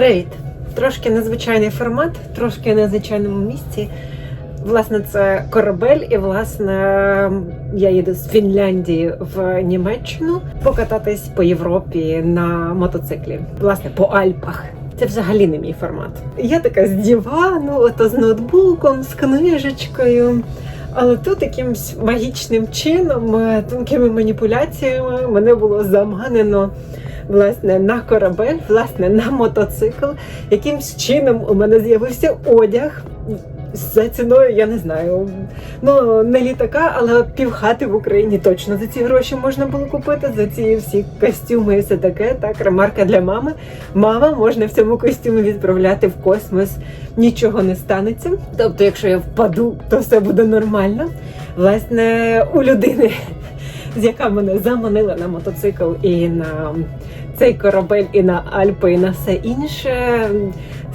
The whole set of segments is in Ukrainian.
Привіт! Трошки незвичайний формат, трошки незвичайному місці. Власне, це корабель, і власне я їду з Фінляндії в Німеччину покататись по Європі на мотоциклі, власне, по Альпах. Це взагалі не мій формат. Я така з дивану, ото з ноутбуком, з книжечкою. Але тут якимсь магічним чином, е, тонкими маніпуляціями мене було заманено власне на корабель, власне на мотоцикл. Якимсь чином у мене з'явився одяг. За ціною я не знаю. Ну не літака, але півхати в Україні точно за ці гроші можна було купити. За ці всі костюми і все таке. Так, ремарка для мами. Мама можна в цьому костюмі відправляти в космос. Нічого не станеться. Тобто, якщо я впаду, то все буде нормально. Власне, у людини, з яка мене заманила на мотоцикл і на цей корабель, і на Альпи, і на все інше.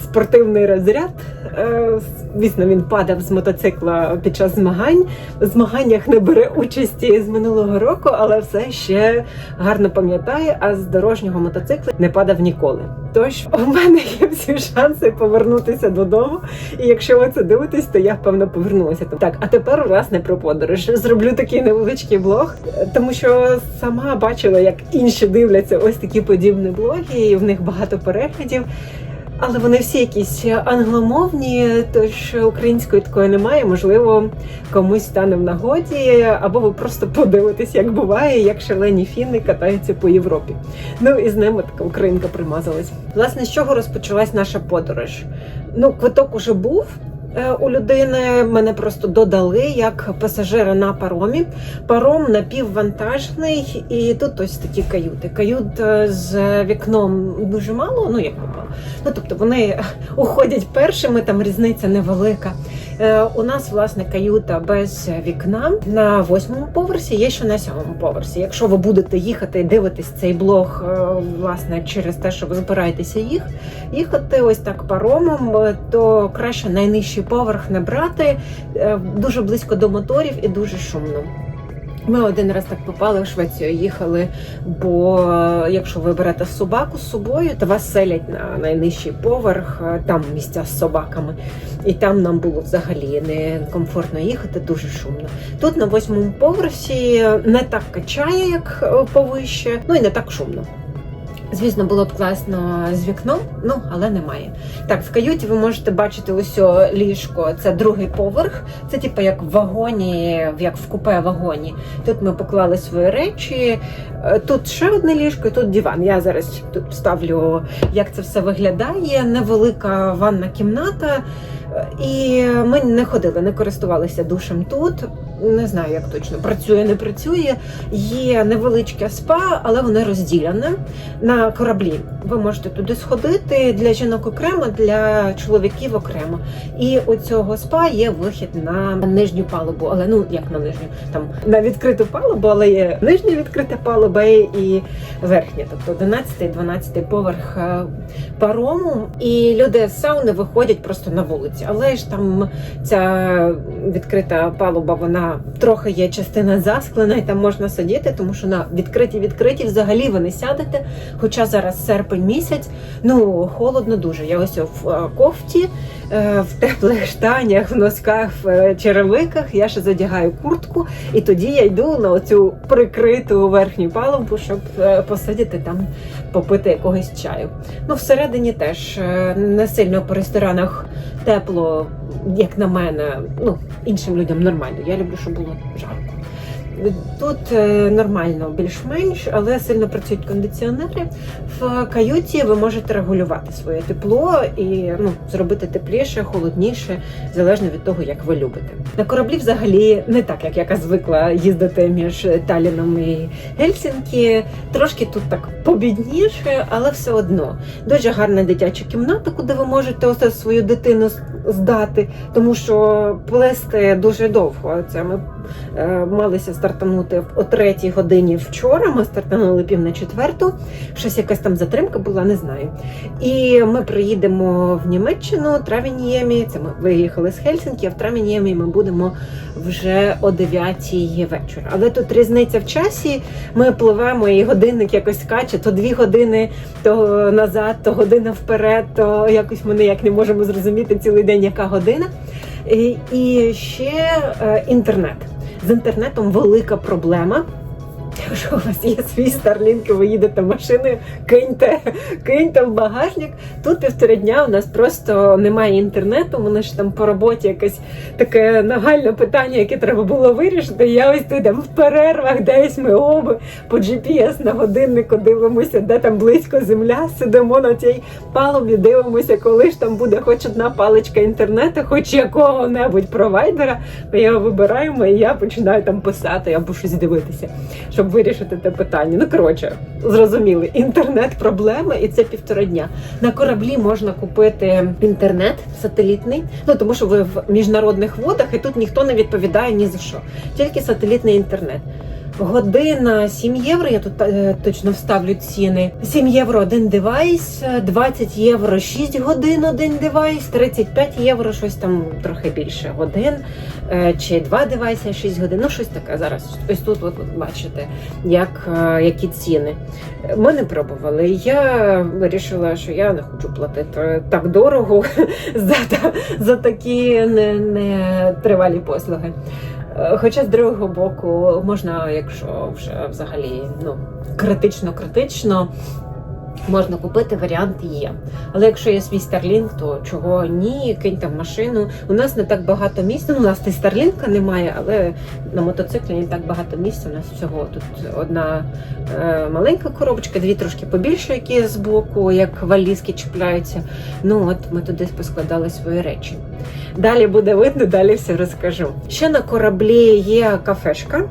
Спортивний розряд. Е, Звісно, він падав з мотоцикла під час змагань. В змаганнях не бере участі з минулого року, але все ще гарно пам'ятає, а з дорожнього мотоцикла не падав ніколи. Тож у мене є всі шанси повернутися додому. І якщо ви це дивитесь, то я впевнено повернулася. Так, а тепер власне про подорож. Зроблю такий невеличкий блог, тому що сама бачила, як інші дивляться ось такі подібні блоги, і в них багато переглядів. Але вони всі якісь англомовні, тож української такої немає. Можливо, комусь стане в нагоді, або ви просто подивитесь, як буває, як шалені фіни катаються по Європі. Ну і з ними така українка примазалась. Власне, з чого розпочалась наша подорож? Ну, квиток уже був. Е, У людини мене просто додали як пасажира на паромі. Паром напіввантажний, і тут ось такі каюти. Кают е, з вікном дуже мало, ну як попало. Ну тобто вони уходять першими, там різниця невелика. Е, у нас власне каюта без вікна на восьмому поверсі, є ще на сьомому поверсі. Якщо ви будете їхати і дивитись цей блог, е, власне, через те, що ви збираєтеся їх їхати ось так паромом, е, то краще найнижчий поверх не брати дуже близько до моторів і дуже шумно. Ми один раз так попали в Швецію, їхали, бо якщо ви берете собаку з собою, то вас селять на найнижчий поверх, е, там місця з собаками. І там нам було взагалі некомфортно їхати, дуже шумно. Тут на восьмому поверсі не так качає, як е, повище, ну і не так шумно. Звісно, було б класно з вікном, ну але немає. Так, в каюті ви можете бачити ось ліжко. Це другий поверх. Це типу як в вагоні, як в купе вагоні. Тут ми поклали свої речі. Е, Тут ще одне ліжко, і тут диван. Я зараз тут ставлю, як це все виглядає. Невелика ванна кімната. Е, І ми не ходили, не користувалися душем тут. Не знаю, як точно працює, не працює. Є невеличке спа, але воно розділене на кораблі. Ви можете туди сходити для жінок окремо, для чоловіків окремо. І у цього спа є вихід на нижню палубу, але ну як на нижню, там на відкриту палубу, але є нижня відкрита палуба і верхня, тобто 11-12 поверх е, парому. І люди з сауни виходять просто на вулиці. Але ж там ця відкрита палуба, вона трохи є частина засклена, і там можна сидіти, тому що на відкриті відкриті взагалі ви не сядете. Хоча зараз серпень місяць, ну холодно дуже. Я ось в е, кофті, е, в теплих штанях, в носках, в е, черевиках. Я ще задягаю куртку, і тоді я йду на оцю прикриту верхню палубу, щоб посидіти там, попити якогось чаю. Ну, всередині теж не сильно по ресторанах тепло, як на мене. Ну, іншим людям нормально. Я люблю, щоб було жарко. Тут е, нормально, більш-менш, але сильно працюють кондиціонери. В каюті ви можете регулювати своє тепло і ну, зробити тепліше, холодніше, залежно від того, як ви любите. На кораблі взагалі не так, як яка звикла їздити між Таліном і Гельсінкі. Трошки тут так побідніше, але все одно. Дуже гарна дитяча кімната, куди ви можете оце свою дитину здати, тому що плести дуже довго. Це ми е, малися з стартанути о третій годині вчора. Ми стартанули пів на четверту. Щось якась там затримка була, не знаю. І ми приїдемо в Німеччину, Травініємі. Це ми виїхали з Хельсінкі, а в Травініємі ми будемо вже о 9 вечора. Але тут різниця в часі. Ми пливемо, і годинник якось скаче, то дві години то назад, то година вперед, то якось ми ніяк не можемо зрозуміти цілий день, яка година. І, і ще е, інтернет. З інтернетом велика проблема. Якщо у вас є свій і ви їдете машиною, киньте, киньте в багажник. Тут півтори дня у нас просто немає інтернету. Мене ж там по роботі якесь таке нагальне питання, яке треба було вирішити. Я ось тут там в перервах, десь ми оби по GPS на годиннику дивимося, де там близько земля. Сидимо на цій палубі, дивимося, коли ж там буде хоч одна паличка інтернету, хоч якого-небудь провайдера. Ми його вибираємо, і я починаю там писати або щось дивитися, щоб вирішити те питання. Ну коротше, зрозуміли, інтернет проблема, і це півтора дня. На кораблі можна купити інтернет сателітний, ну тому що ви в міжнародних водах, і тут ніхто не відповідає ні за що, тільки сателітний інтернет. Година 7 євро, я тут е, точно вставлю ціни. 7 євро один девайс, е, 20 євро 6 годин один девайс, 35 євро, щось там трохи більше годин, е, чи два девайси 6 годин. Ну, щось таке зараз. Ось тут от, от бачите, як, е, які ціни. Ми не пробували. Я вирішила, що я не хочу платити так дорого за, за такі не, не тривалі послуги. Е, Хоча з другого боку, можна, якщо вже взагалі ну критично критично, можна купити варіант є. Але якщо є свій Starlink, то чого ні, киньте в машину. У нас не так багато місця. Ну, у нас і Starlink немає, але на мотоциклі не так багато місця. У нас всього тут одна е, маленька коробочка, дві трошки побільше, які з боку, як валізки чіпляються. Ну от ми туди поскладали свої речі. Далі буде видно, далі все розкажу. Ще на кораблі є кафешка,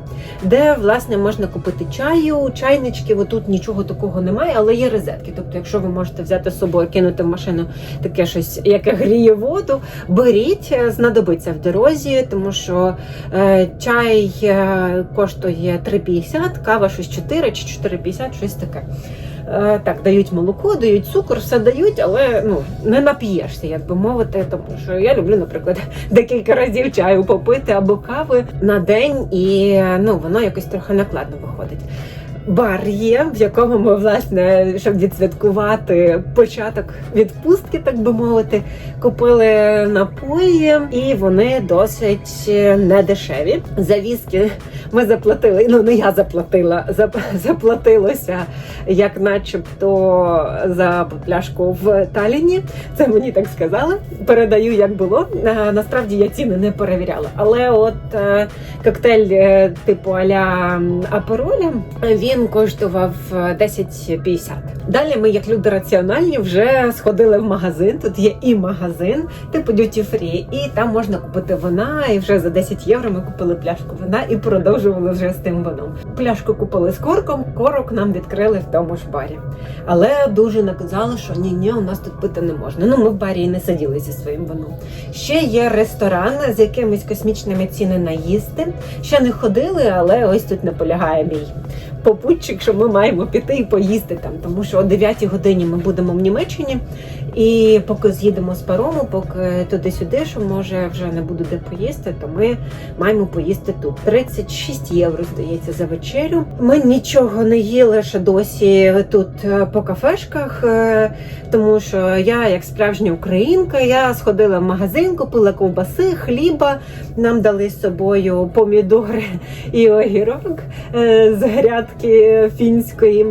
де власне можна купити чаю, чайнички. Отут нічого такого немає, але є розетки. Тобто, якщо ви можете взяти з собою, кинути в машину таке щось, яке гріє воду, беріть, е, знадобиться в дорозі, тому що е, чай е, коштує 3,50, кава щось 4 чи 4,50, щось таке. Е, Так, дають молоко, дають цукор, все дають, але ну не нап'єшся, як би мовити, тому що я люблю, наприклад, декілька разів чаю попити або кави на день, і ну воно якось трохи накладно виходить. Бар є, в якому ми, власне, щоб відсвяткувати початок відпустки, так би мовити, купили напої, і вони досить недешеві. За віскі ми заплатили. Ну не я заплатила, зап- заплатилося як начебто за пляшку в Таліні. Це мені так сказали. Передаю, як було. Е, Насправді я ціни не перевіряла. Але от е, коктейль е, типу аля апероля він коштував е, 10,50. Далі ми, як люди раціональні, вже сходили в магазин. Тут є і магазин, типу duty free, і там можна купити вина. І вже за 10 євро ми купили пляшку вина і продовжували вже з тим вином. Пляшку купили з корком, корок нам відкрили в тому ж барі. Але дуже наказали, що ні, ні, у нас тут пити не можна. Ну ми в барі і не сиділи зі своїм вином. Ще є ресторан з якимись космічними цінами на їсти. Ще не ходили, але ось тут наполягає мій попутчик, що ми маємо піти і поїсти там, тому що о 9 годині ми будемо в Німеччині. І поки з'їдемо з парому, поки туди-сюди, що може вже не буде де поїсти, то ми маємо поїсти тут. 36 євро здається за вечерю. Ми нічого не їли ще досі тут е, по кафешках, е, тому що я, як справжня українка, я сходила в магазин, купила ковбаси, хліба. Нам дали з собою помідори і огірок е, з грядки фінської.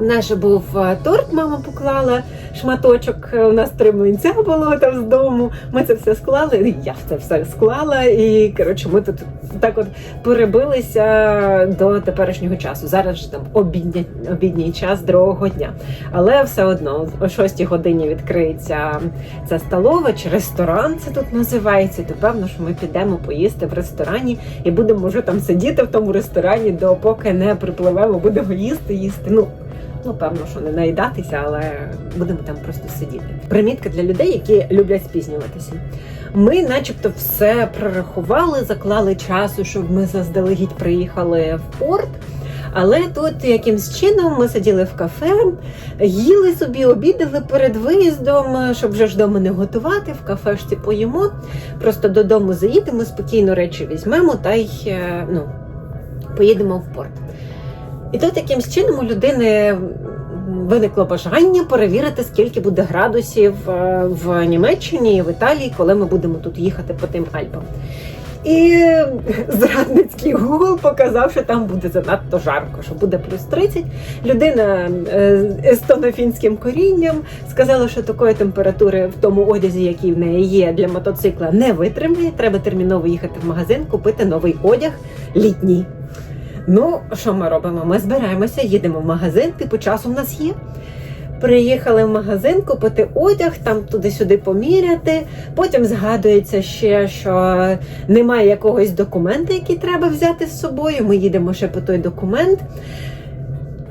Же був е, торт, мама поклала шматочок. е, У нас три млинця було там з дому. Ми це все склали. Я це все склала, і коротше, ми тут так от перебилися до теперішнього часу. Зараз ж там обідня, обідній час другого дня. Але все одно о 6 годині відкриється ця столова чи ресторан. Це тут називається. То певно, що ми підемо поїсти в ресторані і будемо вже там сидіти в тому ресторані, допоки не припливемо, будемо їсти, їсти. Ну Ну, певно, що не наїдатися, але будемо там просто сидіти. Примітка для людей, які люблять спізнюватися. Ми, начебто, все прорахували, заклали часу, щоб ми заздалегідь приїхали в порт. Але тут якимсь чином ми сиділи в кафе, їли собі, обідали перед виїздом, щоб вже ж дома не готувати. В кафешці поїмо. Просто додому заїдемо, спокійно речі візьмемо та й е, ну, поїдемо в порт. І тут якимсь чином у людини виникло бажання перевірити, скільки буде градусів е, в Німеччині і в Італії, коли ми будемо тут їхати по тим Альпам. І зрадницький Google показав, що там буде занадто жарко, що буде плюс 30. Людина е, з естонофінським корінням сказала, що такої температури в тому одязі, який в неї є для мотоцикла, не витримає. Треба терміново їхати в магазин, купити новий одяг літній. Ну, що ми робимо? Ми збираємося, їдемо в магазин, типу часу в нас є. Приїхали в магазин купити одяг, там туди-сюди поміряти. Потім згадується ще, що немає якогось документа, який треба взяти з собою. Ми їдемо ще по той документ.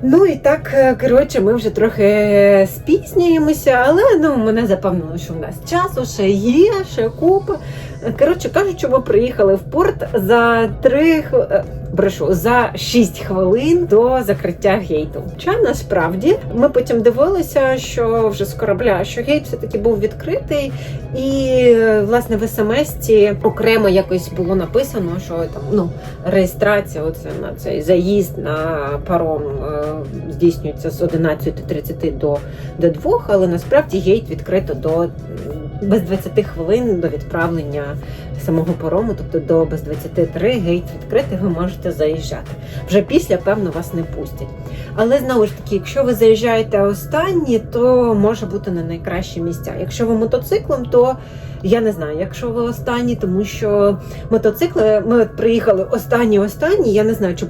Ну і так, е, коротше, ми вже трохи спізнюємося, але ну, мене запевнило, що в нас часу ще є, ще купа. Коротше кажучи, ми приїхали в порт за три хв- е, брешу за 6 хвилин до закриття гейту. Хоча насправді ми потім дивилися, що вже з корабля, що гейт все таки був відкритий, і власне в смс-ці окремо якось було написано, що там ну реєстрація оце на цей заїзд на паром е, здійснюється з 11.30 до, до 2, але насправді гейт відкрито до без 20 хвилин до відправлення самого парому, тобто до без 23 гейт відкритий, ви можете заїжджати. Вже після, певно, вас не пустять. Але знову ж таки, якщо ви заїжджаєте останні, то може бути не найкращі місця. Якщо ви мотоциклом, то я не знаю, якщо ви останні, тому що мотоцикли, ми от приїхали останні останні, я не знаю, чи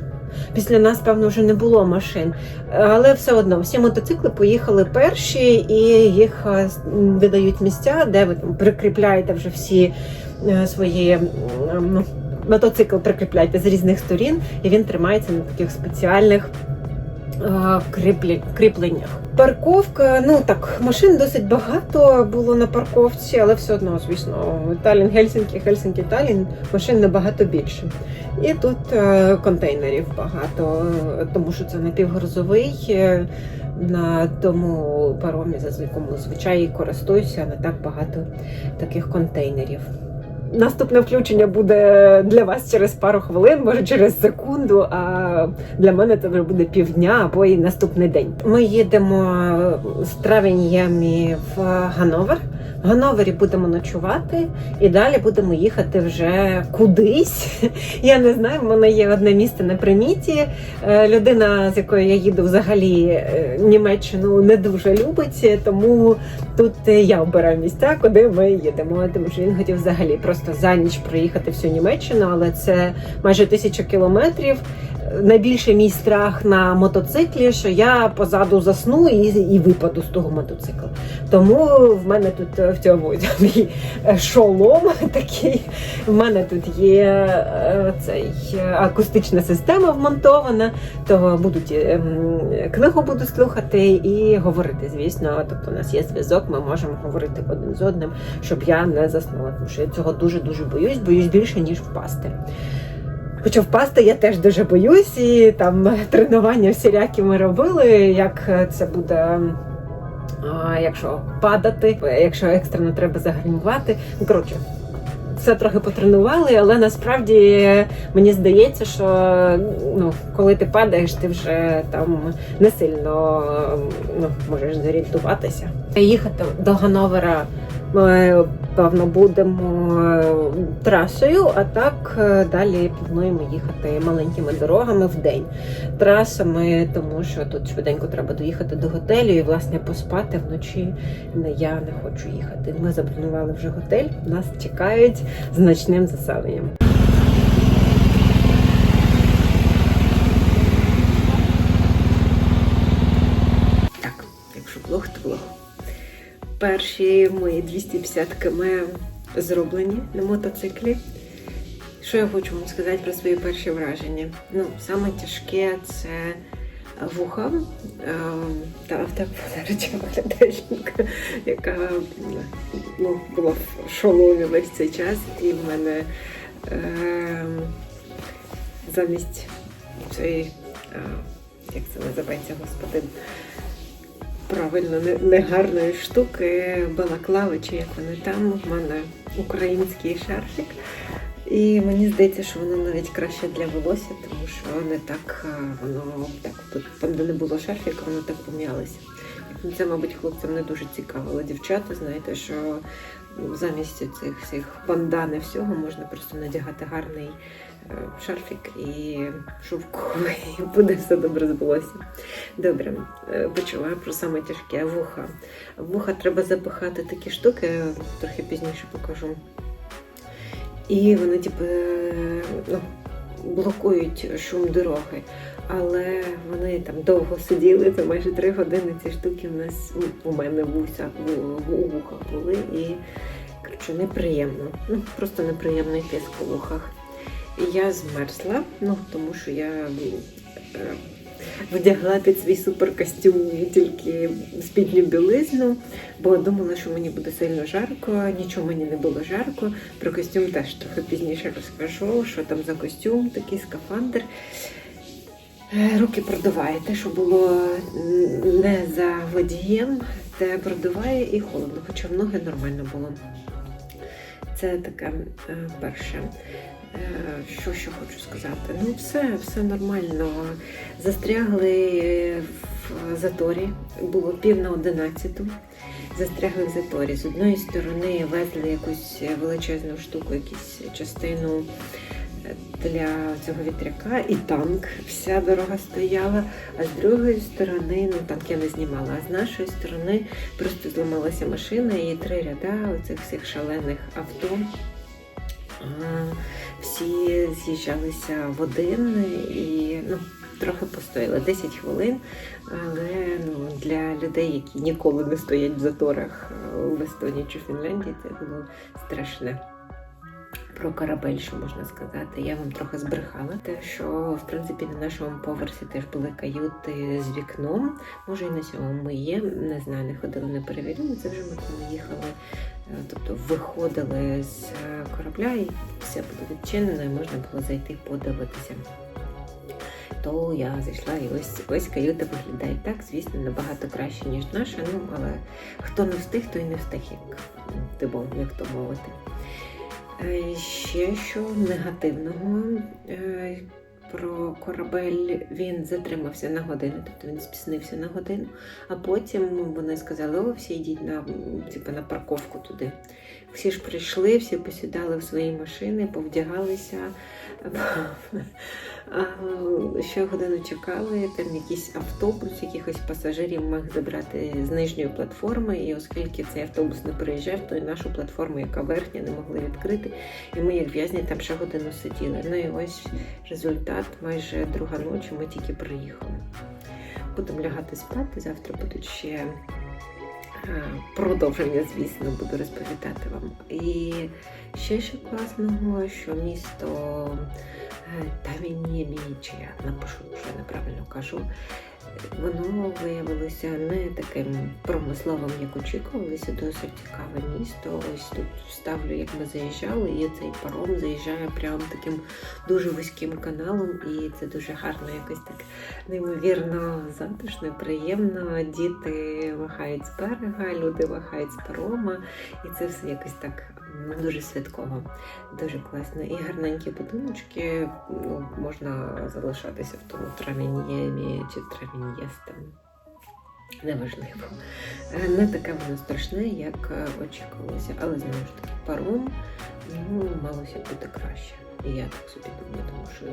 після нас, певно, вже не було машин. Але все одно всі мотоцикли поїхали перші, і їх е, видають місця, де ви там прикріпляєте вже всі е, свої ну, мотоцикл прикріпляєте з різних сторін, і він тримається на таких спеціальних. Е, кріпленнях. Парковка, ну так, машин досить багато було на парковці, але все одно, звісно, Талін, Гельсінкі, Гельсінкі, Талін машин набагато більше. І тут е, контейнерів багато, тому що це напівгрозовий. е, На тому паромі, за якому зазвичай користуюся, не так багато таких контейнерів. Наступне включення буде для вас через пару хвилин, може через секунду. А для мене це вже буде півдня або і наступний день. Ми їдемо з Травеньямі в Гановер. В Гановері будемо ночувати і далі будемо їхати вже кудись. Я не знаю, в мене є одне місце на приміті. Е, Людина, з якою я їду, взагалі е, Німеччину не дуже любить, тому тут е, я обираю місця, куди ми їдемо. Тому що він хотів взагалі просто за ніч проїхати всю Німеччину, але це майже тисяча кілометрів. Найбільший мій страх на мотоциклі, що я позаду засну і, і випаду з того мотоцикла. Тому в мене тут е, в цьому мій е, шолом такий. В мене тут є е, цей акустична система вмонтована, то будуть книгу буду слухати і говорити. Звісно, тобто у нас є зв'язок, ми можемо говорити один з одним, щоб я не заснула. Тому що я цього дуже дуже боюсь, боюсь більше ніж впасти. Хоча впасти я теж дуже боюсь, і там тренування всілякі ми робили, як це буде. А, якщо падати, якщо екстрено треба загальмувати. Ну, коротше, все трохи потренували, але насправді мені здається, що ну, коли ти падаєш, ти вже там не сильно ну, можеш зорієнтуватися. Їхати до Гановера ми, певно, будемо е, трасою, а так е, далі плануємо їхати маленькими дорогами в день. Трасами, тому що тут швиденько треба доїхати до готелю і власне поспати вночі. Я не хочу їхати. Ми забронювали вже готель, нас чекають значним заселенням. Перші мої 250 км зроблені на мотоциклі. Що я хочу вам сказати про свої перші враження? Ну, саме тяжке це вуха. Е, Та виглядає яка ну, була в шоломі весь цей час, і в мене е, замість цієї, е, як це називається, господин, правильно, не- негарної штуки, балаклави, чи як вони там, в мене український шарфік. І мені здається, що воно навіть краще для волосся, тому що не так е, воно так тут там, не було шарфіка, воно так пом'ялося. Це, мабуть, хлопцям не дуже цікаво, але дівчата, знаєте, що замість цих всіх бандан і всього можна просто надягати гарний е, шарфік і шовковий, і буде все добре з волоссям. Добре, е, почала про саме тяжке вуха. Вуха треба запихати такі штуки, трохи пізніше покажу. І вони, типу, е, ну, блокують шум дороги. Але вони там довго сиділи, це майже три години ці штуки в нас ну, у мене вуся, у вухах були. І коротше, неприємно. Ну, просто неприємний піск у вухах. І я змерзла, ну, тому що я е, вдягла під свій суперкостюм тільки спідню білизну, бо думала, що мені буде сильно жарко, нічого мені не було жарко. Про костюм теж трохи пізніше розкажу, що там за костюм, такий скафандр. Е, Руки продуває. Те, що було не за водієм, те продуває і холодно, хоча в ноги нормально було. Це таке е, перше. Е, Що ще хочу сказати? Ну, все, все нормально. Застрягли в заторі. Було пів на одинадцяту. Застрягли в заторі. З одної сторони везли якусь величезну штуку, якусь частину е, для цього вітряка і танк. Вся дорога стояла. А з другої сторони, ну танк я не знімала, а з нашої сторони просто зламалася машина і три ряда оцих всіх шалених авто. Всі з'їжджалися в один і ну, трохи постояли 10 хвилин. Але ну, для людей, які ніколи не стоять в заторах в Естонії чи Фінляндії, це було страшне. Про корабель, що можна сказати, я вам трохи збрехала. Те, що в принципі на нашому поверсі теж були каюти з вікном. Може, і на сьомому є. Не знаю, не ходили, не перевіряли. Це вже ми коли їхали, е, тобто виходили з е, корабля, і все було відчинено, і можна було зайти подивитися. То я зайшла і ось ось каюта виглядає так, звісно, набагато краще, ніж наша. Ну, але хто не встиг, той не встиг, як типу, як то мовити. Е, Ще що негативного е, про корабель він затримався на годину, тобто він спізнився на годину, а потім вони сказали: о, всі йдіть на, типу, на парковку туди. Всі ж прийшли, всі посідали в свої машини, повдягалися. Ще годину чекали, там якийсь автобус, якихось пасажирів мав забрати з нижньої платформи. І оскільки цей автобус не приїжджав, то і нашу платформу, яка верхня, не могли відкрити. І ми, як в'язні, там ще годину сиділи. Ну і ось результат, майже друга ночі, ми тільки приїхали. Будемо лягати спати. Завтра будуть ще е, продовження, звісно, буду розповідати вам. І ще що класного, що місто Тамінємі, чи я напишу, що я неправильно кажу. Воно виявилося не таким промисловим, як очікувалося, досить цікаве місто. Ось тут ставлю, як ми заїжджали, і цей паром заїжджає прямо таким дуже вузьким каналом, і це дуже гарно, якось так неймовірно затишно, приємно. Діти махають з берега, люди махають з парома, і це все якось так дуже святково, дуже класно. І гарненькі будиночки, ну, можна залишатися в тому трамінємі чи трамінєстам. Неважливо. Е, Не таке воно страшне, як е, очікувалося, але знову ж таки паром ну, малося бути краще. І я так собі думаю, тому що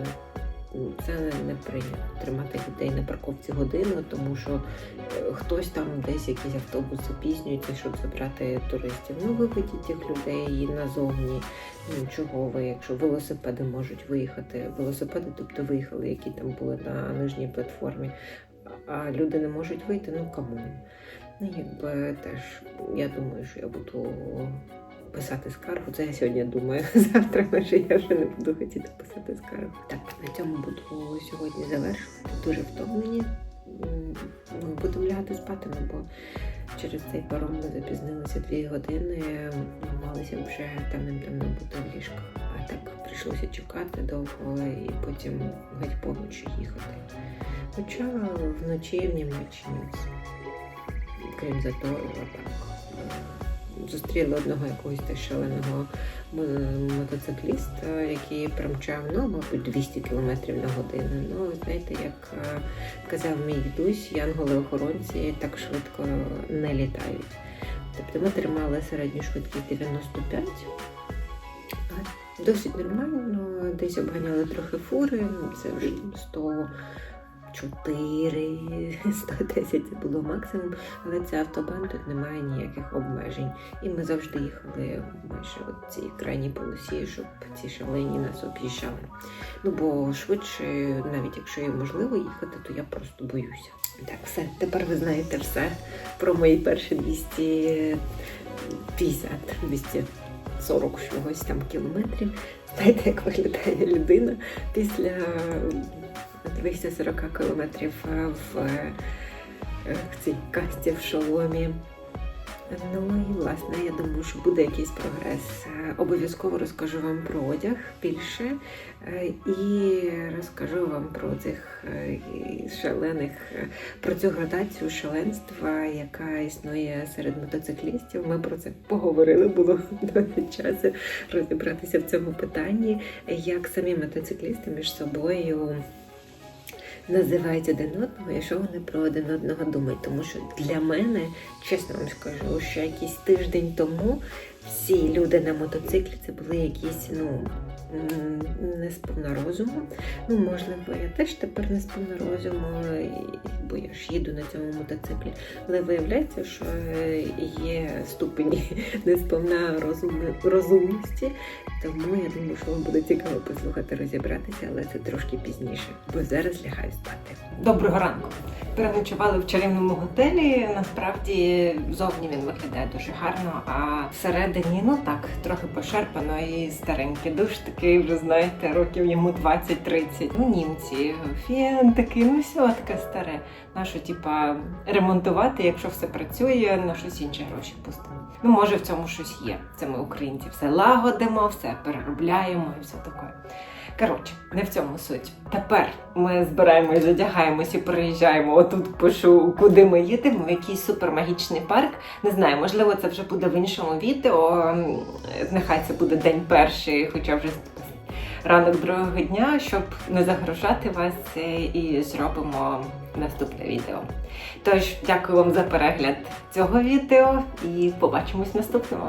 це не прийнято тримати людей на парковці годину, тому що е, хтось там десь якийсь автобус запізнюється, щоб забрати туристів. Ну, виведіть тих людей назовні. Ну, чого ви, якщо велосипеди можуть виїхати, велосипеди, тобто виїхали, які там були на нижній платформі, а люди не можуть вийти, ну кому? Ну, якби теж я думаю, що я буду писати скаргу. Це я сьогодні думаю. Завтра може я вже не буду хотіти писати скаргу. Так, на цьому буду сьогодні завершувати. Дуже втомлені. будемо лягати спати, ну, бо через цей паром ми запізнилися дві години, малися вже давним-давно бути в ліжках. А так прийшлося чекати довго і потім геть повночі їхати. Хоча вночі в Німеччині, крім затору, так. Зустріли одного якогось теж мотоцикліста, який промчав, ну, мабуть, 200 км на годину. Ну, знаєте, як е, казав мій дідусь, янголи-охоронці так швидко не літають. Тобто ми тримали середню швидкість 95. Досить нормально, десь обганяли трохи фури, це вже 104, 110 це було максимум, але це автобан, тут немає ніяких обмежень. І ми завжди їхали майже от цій крайній полосі, щоб ці шалені нас об'їжджали. Ну бо швидше, навіть якщо і можливо їхати, то я просто боюся. Так, все, тепер ви знаєте все про мої перші 250, 240 чогось там кілометрів. Знаєте, як виглядає людина після 240 кілометрів е, в, е, в цій касті в шоломі. Ну і власне, я думаю, що буде якийсь прогрес. Е, Обов'язково розкажу вам про одяг більше е, і розкажу вам про цих е, шалених, про цю градацію шаленства, яка існує серед мотоциклістів. Ми про це поговорили, було досить часу розібратися в цьому питанні, як самі мотоциклісти між собою називають один одного і що вони про один одного думають. Тому що для мене, чесно вам скажу, що якийсь тиждень тому всі люди на мотоциклі це були якісь, ну. Не сповна розуму. Ну, можливо, я теж тепер не сповна розуму, бо я ж їду на цьому мотоциклі. Але виявляється, що є ступені несповна розуму, розумності. Тому я думаю, що вам буде цікаво послухати, розібратися, але це трошки пізніше, бо зараз лягаю спати. Доброго ранку. Переночували в чарівному готелі. Насправді зовні він виглядає дуже гарно, а всередині, ну так, трохи пошарпано і старенький душ такий, вже знаєте, років йому 20-30. Ну, німці, фен такий, ну все таке старе. Нащо, типа, ремонтувати, якщо все працює, на щось інше гроші пустимо. Ну, може, в цьому щось є. Це ми українці все лагодимо, все переробляємо і все таке. Коротше, не в цьому суть. Тепер ми збираємось, задягаємось і приїжджаємо. Отут пишу, куди ми їдемо, в якийсь супермагічний парк. Не знаю, можливо, це вже буде в іншому відео. Нехай це буде день перший, хоча вже ранок другого дня, щоб не загрожати вас, е, і зробимо наступне відео. Тож, дякую вам за перегляд цього відео і побачимось в наступному.